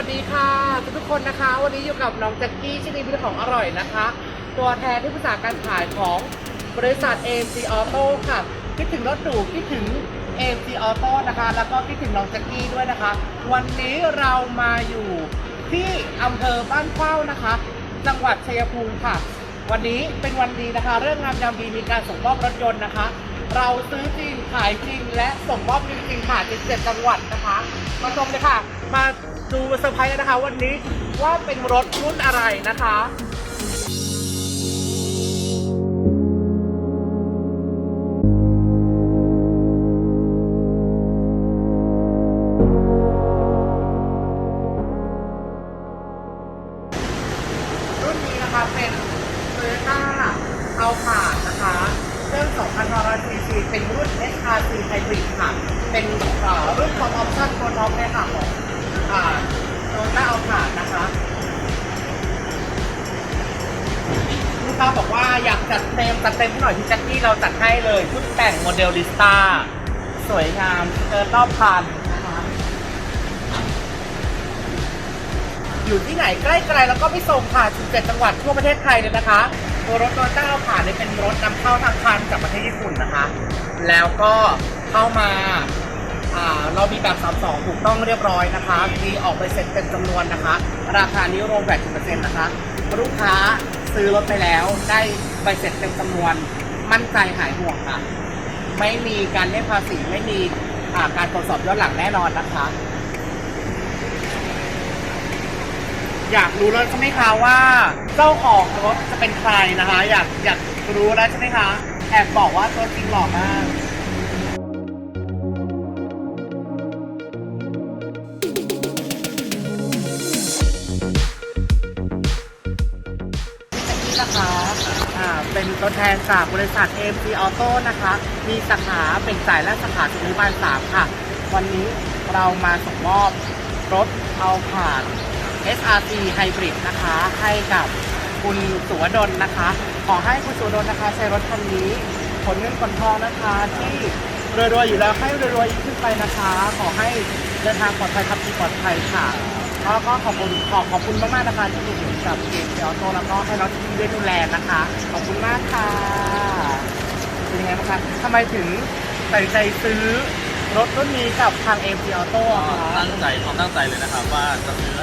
ัสดีค่ะทุกคนนะคะ วันนี้อยู่กับน้องแจ็คกี้ชินีพิธีของอร่อยนะคะ ตัวแทนที่ปรึกษาการขายของบริษัท AMC Auto ค่ะคิดถึงรถหรูคิดถึง AMC Auto นะคะ แล้วก็คิดถึงน้องแจ็คกี้ด้วยนะคะ วันนี้เรามาอยู่ที่อำเภอบ้านเข้านะคะ จังหวัดชัยภูมิค่ะ วันนี้เป็นวันดีนะคะ เรื่องงามยามดีมีการส่งมอบรถยนต์นะคะเราซื้อจริงขายจริงและส่งมอบจริงๆค่ะ77จังหวัดนะคะ มาชมเลยค่ะ มา ดูเซอร์ไพรส์กันนะคะ วันนี้ว่าเป็นรถรุ่นอะไรนะคะรุ่นนี้นะคะเป็น Toyota a l p a นะคะเครื่อง2,500 cc เป็นรุ่น SRC Hybrid ค่ะ เป็นรุ่นของออปชั่นตัวท็อปเลยค่ะของ อ่า Toyota a l p a นะคะลูกค้าบอกว่าอยากจัดเต็มจัดเต็มให้หน่อยที่แจ็คกี้เราจัดให้เลยชุดแต่งโมเดลลิสตาสวยงามเจอรอบพันนะคะอยู่ที่ไหนใกล้ไกลแล้วก็ไปส่งค่ะ17จังหวัดทั่วประเทศไทยเลยนะคะ ตัวรถโตโยต้าผ่านเนี่ยเป็นรถนำเข้าทางคันจากประเทศญี่ปุ่นนะคะ แล้วก็เข้ามา เรามีแบบ32ถูกต้องเรียบร้อยนะคะ มีออกใบเสร็จเต็มจำนวนนะคะ ราคานี้รวมแวด10%นะคะ ลูกค้าซื้อรถไปแล้วได้ใบเสร็จเต็มจำนวน มั่นใจหายห่วงค่ะ ไม่มีการเรียกภาษีไม่มีอ่าการตรวจสอบย้อนหลังแน่นอนนะคะ อยากรู้แล้วใช่ไหมคะว่าเจ้าของรถจะเป็นใครนะคะ อยากอยากรู้แล้วใช่ไหมคะ แอบบอกว่าตัวจริงหล่อมาก นะคะอ่าเป็นตัวแทนจากบริษัท AMC Auto นะคะ มีสาขาเป็นสายและสาขาสุริบาลสามค่ะ วันนี้เรามาส่งมอบรถเอาผ่าน SRC Hybrid นะคะ ให้กับคุณสุวดลนะคะ ขอให้คุณสุวดลนะคะ ใช้รถคันนี้ขนเงินขนทองนะคะ ที่รวยๆอยู่แล้วให้รวยๆยิ่งขึ้นไปนะคะ ขอให้เดินทางปลอดภัยขับขี่ปลอดภัยค่ะ แล้วก็ขอบคุณขอขอบคุณมากๆนะคะที่ติดอยู่กับเกมเซลโตแล้วก็ให้เราที่ด้วยดูแลนะคะ ขอบคุณมากค่ะ เป็นยังไงบ้างคะทำไมถึงตัดสินใจซื้อรถรุ่นนี้กับทาง AMC Auto ก็อะคะตั้งใจความตั้งใจเลยนะครับ ว่าจะซื้อ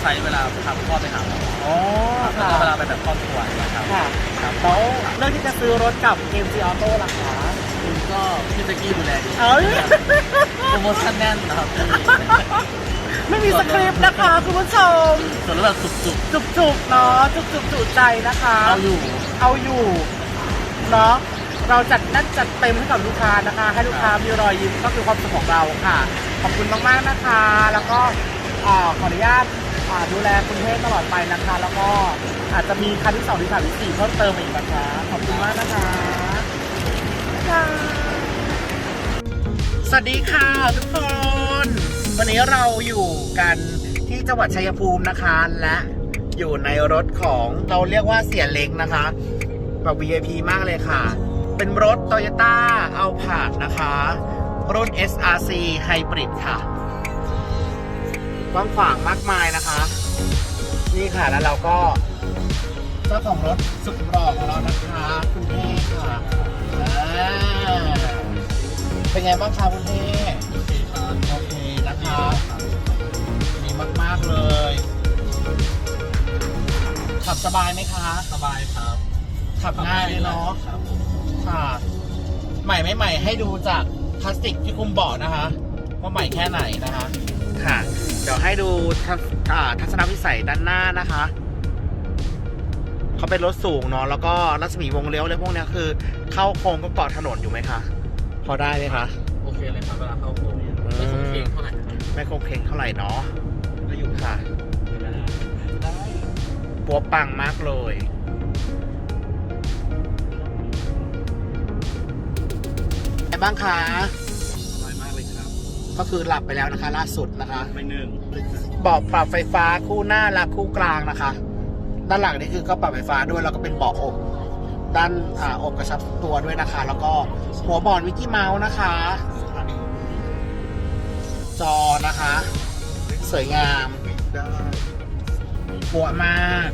ใช้เวลาพาคุณพ่อไปหาหมออ๋อแล้วค่ะก็เวลาไปแบบครอบครัวนะครับค่ะครับแล้วเรื่องที่จะซื้อรถกับ AMC Auto ล่ะคะคุณก็พี่แจ็กกี้ดูแลดีเอ้ยโปรโมชั่นแน่นนะครับพี่ ไม่มีสคริปต์นะคะคุณผู้ชม ส่วนแล้วแบบสุกจุกๆเนาะจุกๆจุใจนะคะ ๆเอาอยู่ เอาอยู่เนาะเราจัดนั่นจัดเต็มให้กับลูกค้านะคะ ให้ลูกค้ามีรอยยิ้มก็คือความสุขของเราค่ะ ขอบคุณมากๆนะคะ แล้วก็อ่าขออนุญาตอ่าดูแลคุณเทพตลอดไปนะคะ แล้วก็อาจจะมีคันที่สองที่สามที่สี่เพิ่มเติมมาอีกนะคะ ขอบคุณมากนะคะค่ะสวัสดีค่ะทุกคน วันนี้เราอยู่กันที่จังหวัดชัยภูมินะคะ และอยู่ในรถของเราเรียกว่าเสียเล็กนะคะแบบ VIP มากเลยค่ะ เป็นรถ Toyota a l p a นะคะ รุ่น SRC Hybrid ค่ะกว้างขวางมากมายนะคะ นี่ค่ะแล้วเราก็เจ้าของรถสุดหล่อของเรานะคะคุณเท่ค่ะเป็นไงบ้างคะคุณเท่ สบายไหมคะ สบายครับขับง่ายเลยเนาะครับค่ะ ใหม่ไม่ใหม่ให้ดูจากพลาสติกที่คุมเบาะนะคะ ว่าใหม่แค่ไหนนะคะ ค่ะ เดี๋ยวให้ดูทัศอ่าทัศนวิสัยด้านหน้านะคะเขาเป็นรถสูงเนาะแล้วก็รัศมีวงเลี้ยวอะไรพวกเนี้ยคือ เข้าโค้งก็เกาะถนนอยู่ไหมคะ พอได้ไหมคะ โอเคเลยครับเวลาเข้าโค้งไม่คงเพลงเท่าไหร่ไม่โค้งเคงเท่าไหร่เนาะก็อยู่ค่ะได้ ปัวปังมากเลยไงบ้างคะสบายมากเลยครับ ก็คือหลับไปแล้วนะคะ ล่าสุดนะคะไม่หนึ่งเบาะปรับไฟฟ้าคู่หน้าและคู่กลางนะคะ ด้านหลังนี่คือก็ปรับไฟฟ้าด้วยแล้วก็เป็นเบาะอกด้านอ่าอกกระชับตัวด้วยนะคะ แล้วก็หัวบอร์ดวิกกี้เมาส์นะคะ จอนะคะ สวยงาม ปัวมาก